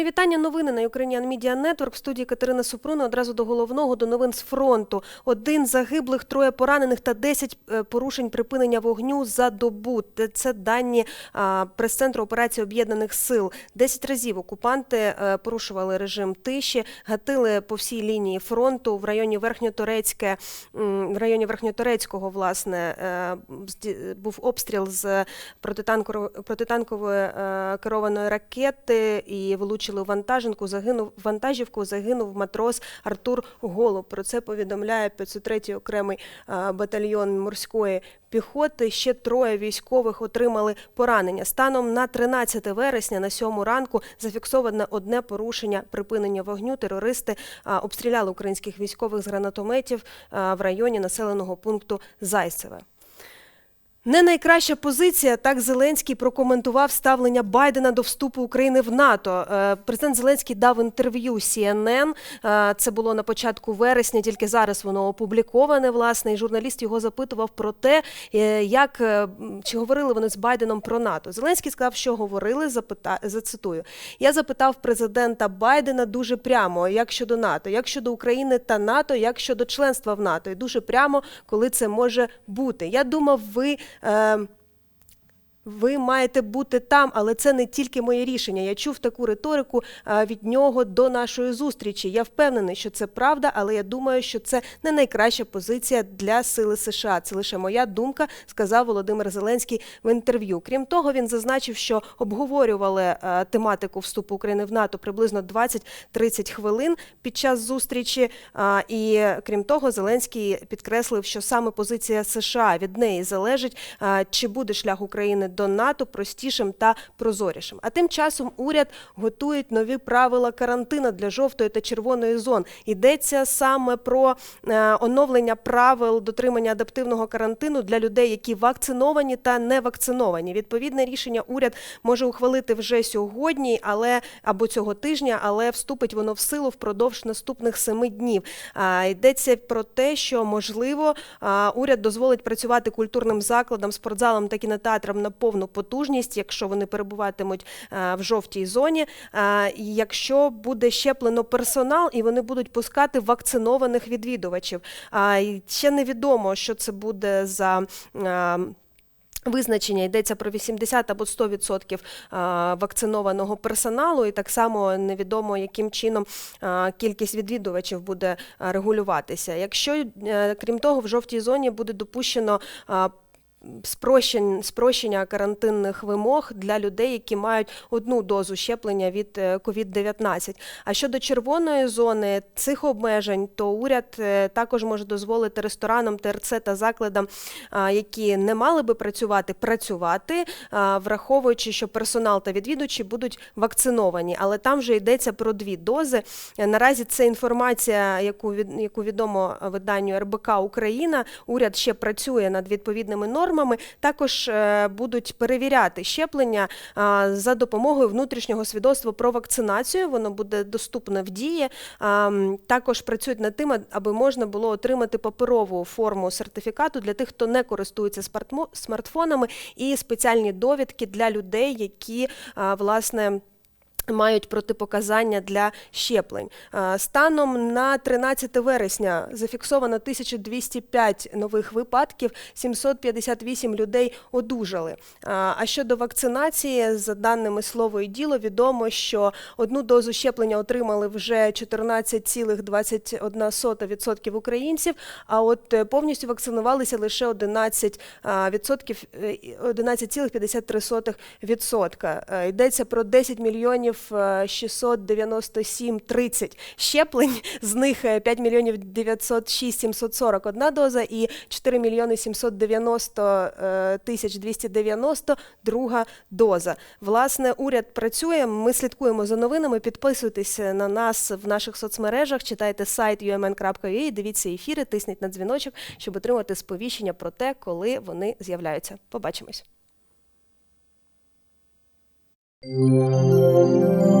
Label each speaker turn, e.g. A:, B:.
A: Мої вітання. Новини на Ukrainian Media Network. В студії Катерина Супруна. Одразу до головного до новин з фронту. Один загиблих, троє поранених та 10 е, порушень припинення вогню за добу. Це дані прес-центру операції об'єднаних сил. Десять разів окупанти е, порушували режим тиші, гатили по всій лінії фронту в районі Верхньоторецьке, в районі Верхньоторецького, власне, е, був обстріл з протитанкової, керованої ракети і влучили у вантажинку. Загинув вантажівку, загинув матрос Артур Голуб. Про це повідомляє 503-й окремий батальйон морської піхоти. Ще троє військових отримали поранення. Станом на 13 вересня на 7 ранку зафіксоване одне порушення припинення вогню. Терористи обстріляли українських військових з гранатометів в районі населеного пункту Зайцеве. Не найкраща позиція. Так Зеленський прокоментував ставлення Байдена до вступу України в НАТО. Е, Президент Зеленський дав інтерв'ю CNN. Е, Це було на початку вересня. Тільки зараз воно опубліковане. Власне, і журналіст його запитував про те, е, як чи говорили вони з Байденом про НАТО. Зеленський сказав, що говорили. Запита... Зацитую. Я запитав президента Байдена дуже прямо, як щодо НАТО, як щодо України та НАТО, як щодо членства в НАТО, і дуже прямо, коли це може бути. Я думав, ви. Um, ви маєте бути там, але це не тільки моє рішення. Я чув таку риторику е, від нього до нашої зустрічі. Я впевнений, що це правда, але я думаю, що це не найкраща позиція для сили США. Це лише моя думка, сказав Володимир Зеленський в інтерв'ю. Крім того, він зазначив, що обговорювали е, тематику вступу України в НАТО приблизно 20-30 хвилин під час зустрічі. І крім того, Зеленський підкреслив, що саме позиція США від неї залежить, чи буде шлях України НАТО простішим та прозорішим. А тим часом уряд готує нові правила карантину для жовтої та червоної зон. Йдеться саме про е, оновлення правил дотримання адаптивного карантину для людей, які вакциновані та не вакциновані. Відповідне рішення уряд може ухвалити вже сьогодні, але або цього тижня, але вступить воно в силу впродовж наступних семи днів. Йдеться про те, що можливо уряд дозволить працювати культурним закладам, спортзалам та кінотеатрам на повну потужність, якщо вони перебуватимуть в жовтій зоні. Якщо буде щеплено персонал, і вони будуть пускати вакцинованих відвідувачів. Ще невідомо, що це буде за. Визначення йдеться про 80 або 100% вакцинованого персоналу, і так само невідомо, яким чином кількість відвідувачів буде регулюватися. Якщо, е, крім того, в жовтій зоні буде допущено а, спрощень- спрощення карантинних вимог для людей, які мають одну дозу щеплення від е, COVID-19. А щодо червоної зони цих обмежень, то уряд е, також може дозволити ресторанам, ТРЦ та закладам, які не мали би працювати, працювати, враховуючи, що персонал та відвідувачі будуть вакциновані. Але там вже йдеться про дві дози. Е, Наразі це інформація, яку від яку відомо виданню РБК Україна. Уряд ще працює над відповідними нормами. Також е, будуть перевіряти щеплення за допомогою внутрішнього свідоцтва про вакцинацію. Воно буде доступне в дії. Також працюють над тим, аби можна було отримати паперову форму сертифікату для тих, хто не користується смартфонами, і спеціальні довідки для людей, які власне. Мають протипоказання для щеплень. Е, Станом на 13 вересня зафіксовано 1205 нових випадків, 758 людей одужали. Е, А щодо вакцинації, за даними слово і діло, відомо, що одну дозу щеплення отримали вже 14,21% українців, а от е, повністю вакцинувалися лише 11 а, відсотків, е, 11,53%. Е, Йдеться про 10 мільйонів 697 30 щеплень, з них е, 5 мільйонів 906 741 доза і 4 мільйони 790 е, тисяч 290 друга доза. Власне, уряд працює, ми слідкуємо за новинами, підписуйтесь на нас в наших соцмережах, читайте сайт umn.ua, дивіться ефіри, тисніть на дзвіночок, щоб отримати сповіщення про те, коли вони з'являються. Побачимось. Música